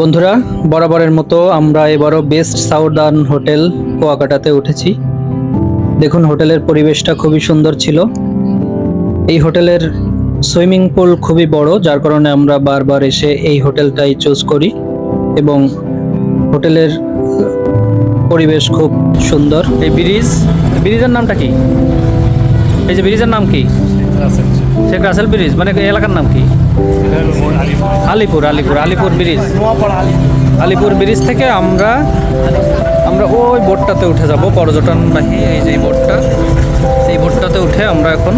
বন্ধুরা, বরাবরের মতো আমরা এবারও বেস্ট সাউদার্ন হোটেল কুয়াকাটাতে উঠেছি। দেখুন, হোটেলের পরিবেশটা খুবই সুন্দর ছিল। এই হোটেলের সুইমিং পুল খুবই বড়, যার কারণে আমরা বারবার এসে এই হোটেলটাই চুজ করি এবং হোটেলের পরিবেশ খুব সুন্দর। এই ব্রিজ, ব্রিজের নামটা কি? এই যে ব্রিজের নাম কি? শেখ রাসেল ব্রিজ মানে এলাকার নাম কি? আলিপুর আলিপুর আলিপুর ব্রিজ। আলিপুর ব্রিজ থেকে আমরা আমরা ওই বোটটাতে উঠে যাব পর্যটনবাহী এই যে বোটটা। এই বোটটাতে উঠে আমরা এখন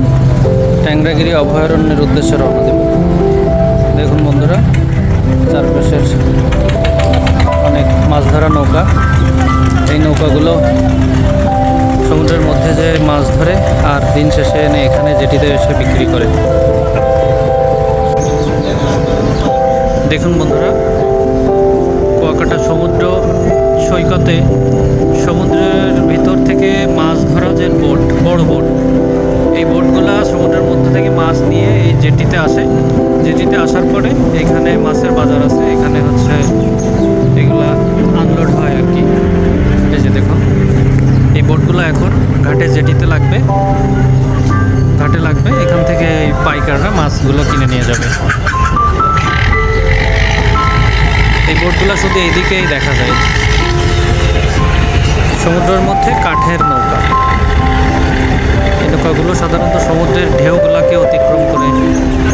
ট্যাংরাগিরি অভয়ারণ্যের উদ্দেশ্যে রওনা দেব। দেখুন বন্ধুরা, চারপাশের অনেক মাছ ধরা নৌকা। এই নৌকাগুলো সমুদ্রের মধ্যে যে মাছ ধরে আর দিন শেষে এনে এখানে জেটিতে এসে বিক্রি করে। দেখুন বন্ধুরা, কুয়াকাটা সমুদ্র সৈকতে সমুদ্রের ভিতর থেকে মাছ ধরা যে বোট, বড় বোট, এই বোটগুলো সমুদ্রের মধ্যে থেকে মাছ নিয়ে এই জেটিতে আসে। জেটিতে আসার পরে এখানে মাছের বাজার আছে। এখানে হচ্ছে এগুলা আনলোড হয় আর কি। বোটগুলো এখন ঘাটে জেটিতে লাগবে। ঘাটে লাগবে, এখান থেকে পাইকাররা মাছগুলো কিনে নিয়ে যাবে। এই বোটগুলো শুধু এইদিকেই দেখা যায়। সমুদ্রের মধ্যে কাঠের নৌকা। এই নৌকাগুলো সাধারণত সমুদ্রের ঢেউগুলোকে অতিক্রম করে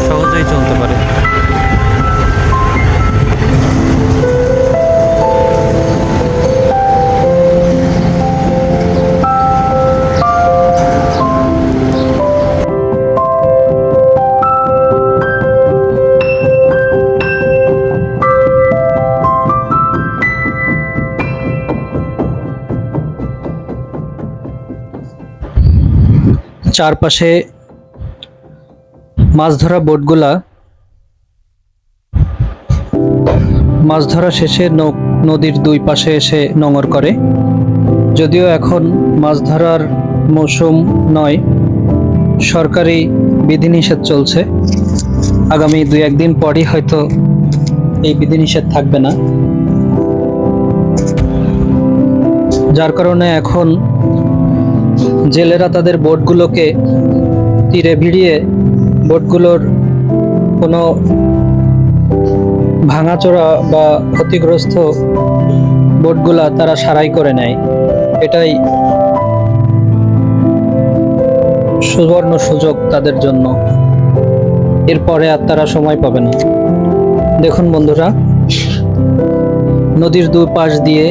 সহজেই চলতে পারে। চারপাশে মাছ ধরা বোটগুলা মাছ ধরা শেষে নদীর দুই পাশে এসে নোঙর করে। যদিও এখন মাছ ধরার মৌসুম নয়, সরকারি বিধিনিষেধ চলছে। আগামী দুই একদিন পরই হয়তো এই বিধিনিষেধ থাকবে না। যার কারণে এখন জেলেরা তাদের বোটগুলোকে তীরে ভিড়িয়ে বোটগুলোর কোনো ভাঙাচোরা বা ক্ষতিগ্রস্ত বোটগুলা তারা সারাই করে নেয়। এটাই সুবর্ণ সুযোগ তাদের জন্য। এরপরে আর তারা সময় পাবে না। দেখুন বন্ধুরা, নদীর দুই পাশ দিয়ে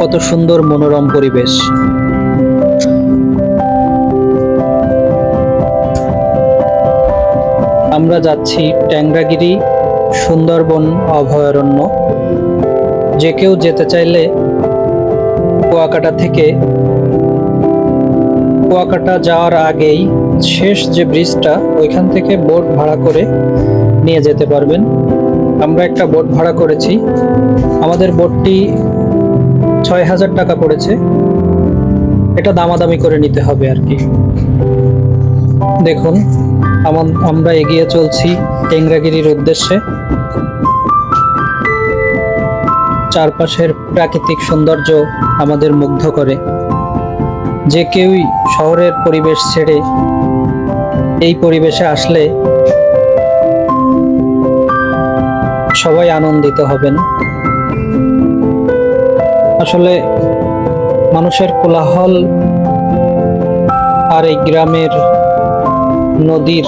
কত সুন্দর মনোরম পরিবেশ। আমরা যাচ্ছি ট্যাংরাগিরি সুন্দরবন, অভয়ারণ্য। যে কেউ যেতে চাইলে কুয়াকাটা থেকে, কুয়াকাটা যাওয়ার আগেই শেষ যে ব্রিজটা, ওইখান থেকে বোট ভাড়া করে নিয়ে যেতে পারবেন। আমরা একটা বোট ভাড়া করেছি। আমাদের বোটটি ছয় হাজার টাকা পড়েছে। এটা দামাদামি করে নিতে হবে আর কি। দেখুন আমরা এগিয়ে চলছি টেংরাগিরির উদ্দেশ্যে। চারপাশের প্রাকৃতিক সৌন্দর্য আমাদের মুগ্ধ করে। যে কেউই শহরের পরিবেশ ছেড়ে এই পরিবেশে আসলে সবাই আনন্দিত হবেন। আসলে মানুষের কোলাহল আর এই গ্রামের নদীর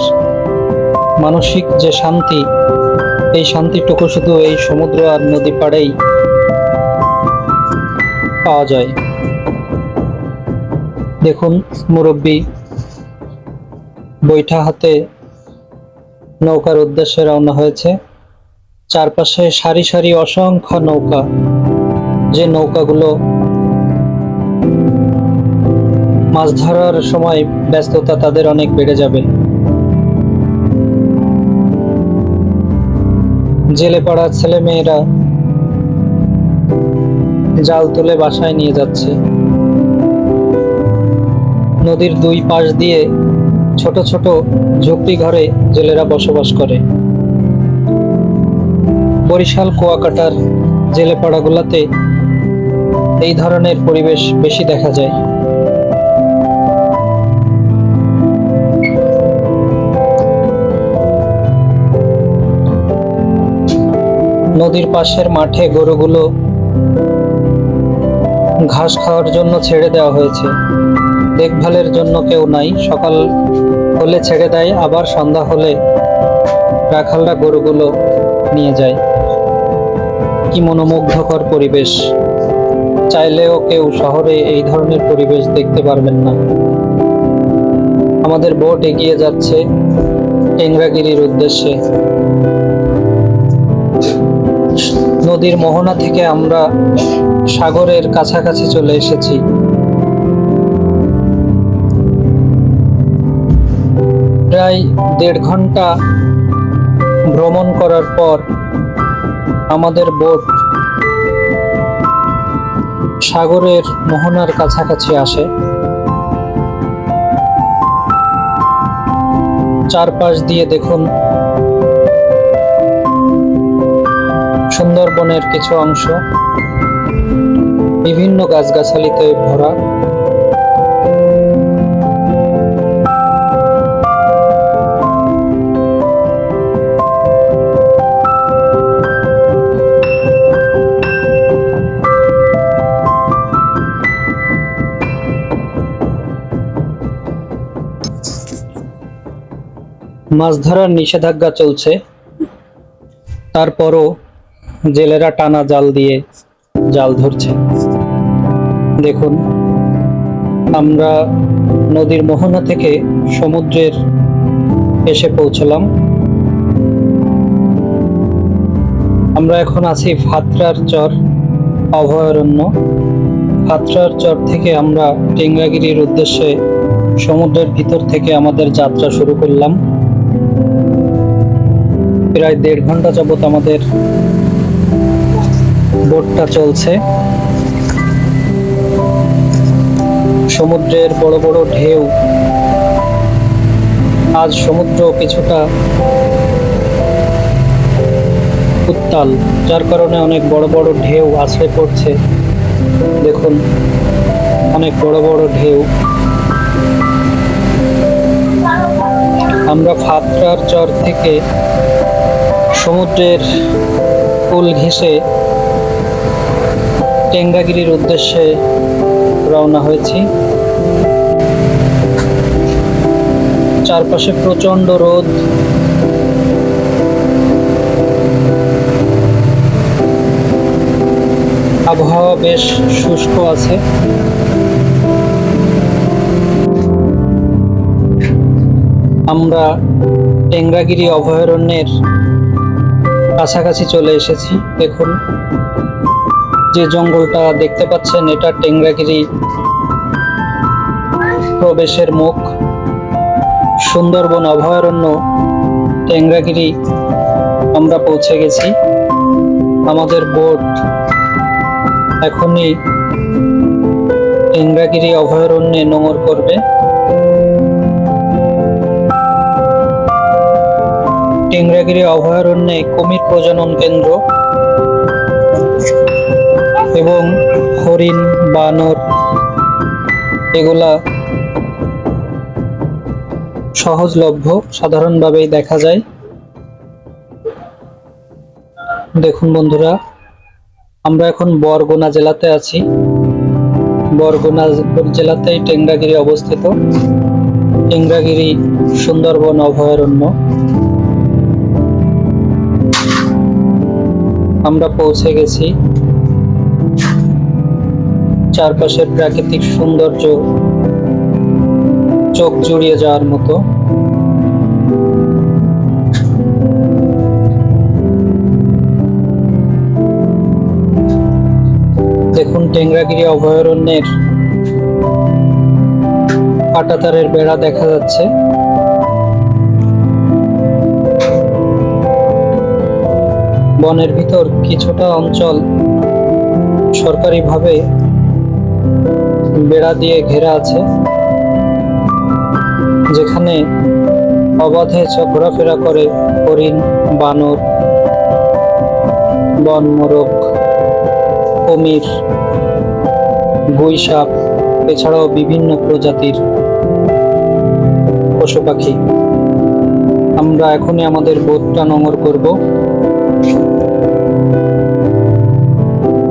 মানসিক যে শান্তি, এই শান্তিটুকু শুধু এই সমুদ্র আর নদী পাড়েই পাওয়া যায়। দেখুন মুরব্বী, বৈঠা হাতে নৌকার উদ্দেশ্যে রওনা হয়েছে। চারপাশে সারি সারি অসংখ্য নৌকা, যে নৌকাগুলো মাছ ধরার সময় ব্যস্ততা তাদের অনেক বেড়ে যাবে। জেলে পাড়া ছেলে মেয়েরা জাল তুলে বাসায় নিয়ে যাচ্ছে। নদীর দুই পাশ দিয়ে ছোট ছোট ঝুপড়ি ঘরে জেলেরা বসবাস করে। বরিশাল, কুয়াকাটার জেলে পাড়াগুলোতে এই ধরনের পরিবেশ বেশি দেখা যায়। নদীর পাশের মাঠে গরুগুলো ঘাস খাওয়ার জন্য ছেড়ে দেওয়া হয়েছে। দেখভালের জন্য কেউ নাই। সকাল হলে ছেড়ে দেয়, আবার সন্ধ্যা হলে রাখালরা গরুগুলো নিয়ে যায়। কি মনোমুগ্ধকর পরিবেশ। চাইলেও কেউ শহরে এই ধরনের পরিবেশ দেখতে পারবেন না। আমাদের বোট এগিয়ে যাচ্ছে টেংরাগিরির উদ্দেশ্যে। নদীর মোহনা থেকে আমরা সাগরের কাছাকাছি চলে এসেছি। প্রায় দেড় ঘণ্টা ভ্রমণ করার পর আমাদের বোট সাগরের মোহনার কাছাকাছি আসে। চারপাশ দিয়ে দেখুন সুন্দরবনের কিছু অংশ বিভিন্ন গাছগাছালিতে ভরা। মাছ ধরার নিষেধাজ্ঞা চলছে। তারপরও জেলেরা টানা জাল দিয়ে জাল ধরছে। দেখুন, আমরা নদীর মোহনা থেকে সমুদ্রের এসে পৌঁছলাম। আমরা এখন আছি ফাত্রার চর অভয়ারণ্য। ফাত্রার চর থেকে আমরা টেঙ্গাগিরির উদ্দেশ্যে সমুদ্রের ভিতর থেকে আমাদের যাত্রা শুরু করলাম। প্রায় দেড় ঘণ্টা যাবত আমাদের বোটটা চলছে। সমুদ্রের বড় বড় ঢেউ। আজ সমুদ্র কিছুটা উত্তাল, যার কারণে অনেক বড় বড় ঢেউ আছড়ে পড়ছে। দেখুন, অনেক বড় বড় ঢেউ। আমরা ফাতরার চর থেকে সমুদ্রের কুল ঘেঁষে টেঙ্গাগিরির উদ্দেশ্যে রওনা হয়েছি। চারপাশে প্রচণ্ড রোদ। আবহাওয়া বেশ শুষ্ক আছে। আমরা টেংরাগিরি অভয়ারণ্যের কাছাকাছি চলে এসেছি। দেখুন যে জঙ্গলটা দেখতে পাচ্ছেন, এটা টেংরাগিরি প্রবেশের মুখ। সুন্দরবন অভয়ারণ্য টেংরাগিরি, আমরা পৌঁছে গেছি। আমাদের বোট এখনই টেংরাগিরি অভয়ারণ্যে নোঙর করবে। টেংরাগিরি অভয়ারণ্যে কুমির প্রজনন কেন্দ্র। এবং হরিণ, বানর এগুলা সহজলভ্য, সাধারণভাবেই দেখা যায়। দেখুন বন্ধুরা, আমরা এখন বরগুনা জেলাতে আছি। বরগুনা জেলাতেই টেংরাগিরি অবস্থিত। টেংরাগিরি সুন্দরবন অভয়ারণ্য। আমরা পৌঁছে গেছি চারপাশের প্রাকৃতিক সৌন্দর্য চোখ জুড়িয়ে যাওয়ার মতো। দেখুন টেংরাগিরি অভয়ারণ্যের কাটাতারের বেড়া দেখা যাচ্ছে। বনের ভিতর কিছুটা অঞ্চল সরকারিভাবে বেড়া দিয়ে ঘেরা আছে, যেখানে অবাধে ঘোরাফেরা করে হরিণ, বানর, বন মোরগ, কুমির সাপ, এছাড়াও বিভিন্ন প্রজাতির পশু পাখি আমরা এখনই আমাদের বোধটা নোঙর করব।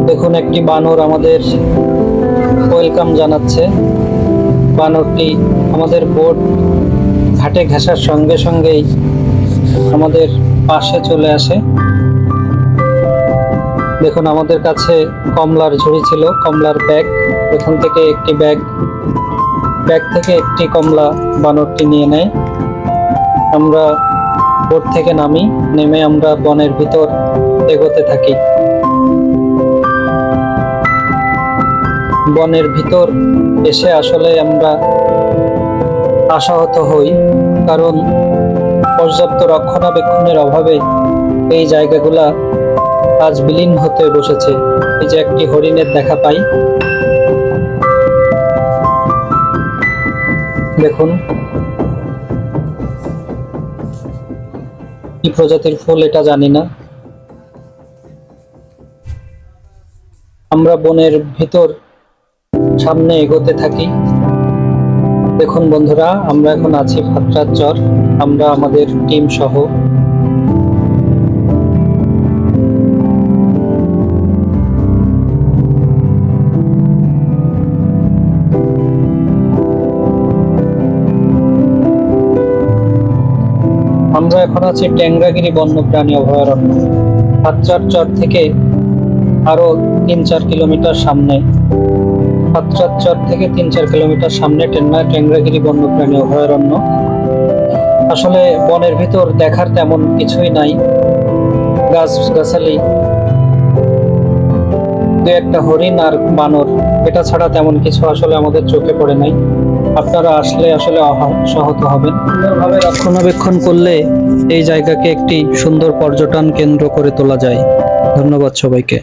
দেখুন, একটি বানর আমাদের ওয়েলকাম জানাচ্ছে। বানরটি আমাদের বোট ঘাটে ঘেঁষার সঙ্গে সঙ্গেই আমাদের পাশে চলে আসে। দেখুন, আমাদের কাছে কমলার ঝুড়ি ছিল, কমলার ব্যাগ। ওখান থেকে একটি ব্যাগ ব্যাগ থেকে একটি কমলা বানরটি নিয়ে নেয়। আমরা বোট থেকে নামি, নেমে আমরা বনের ভিতর এগোতে থাকি। বনের ভিতর এসে আসলে আমরা আশাহত হই, কারণ পর্যাপ্ত রক্ষণাবেক্ষণের অভাবে এই জায়গাগুলা আজ বিলীন হতে বসেছে। এই যে একটি হরিণের দেখা পাই। দেখুন। কি প্রজাতির ফুল এটা জানি না। আমরা বনের ভিতর সামনে এগোতে থাকি। দেখুন বন্ধুরা, আমরা এখন আছি ফাত্রার চর। আমরা আমাদের টিম সহ। আমরা এখন আছি ট্যাংরাগিরি বন্যপ্রাণী অভয়ারণ্য। ফাত্রার চর থেকে আরও তিন চার কিলোমিটার সামনে। ফাত্রার চর থেকে তিন চার কিলোমিটার সামনে টেন্না ট্যাংরাগিরি বন্যপ্রাণী অভয়ারণ্য। আসলে বনের ভিতর দেখার তেমন কিছুই নাই। গাছ, গাছালি, দু একটা হরিণ আর বানর, এটা ছাড়া তেমন কিছু আসলে আমাদের চোখে পড়ে নাই। আপনারা আসলে আসলে সহত হবেন। সুন্দরভাবে রক্ষণাবেক্ষণ করলে এই জায়গাকে একটি সুন্দর পর্যটন কেন্দ্র করে তোলা যায়। ধন্যবাদ সবাইকে।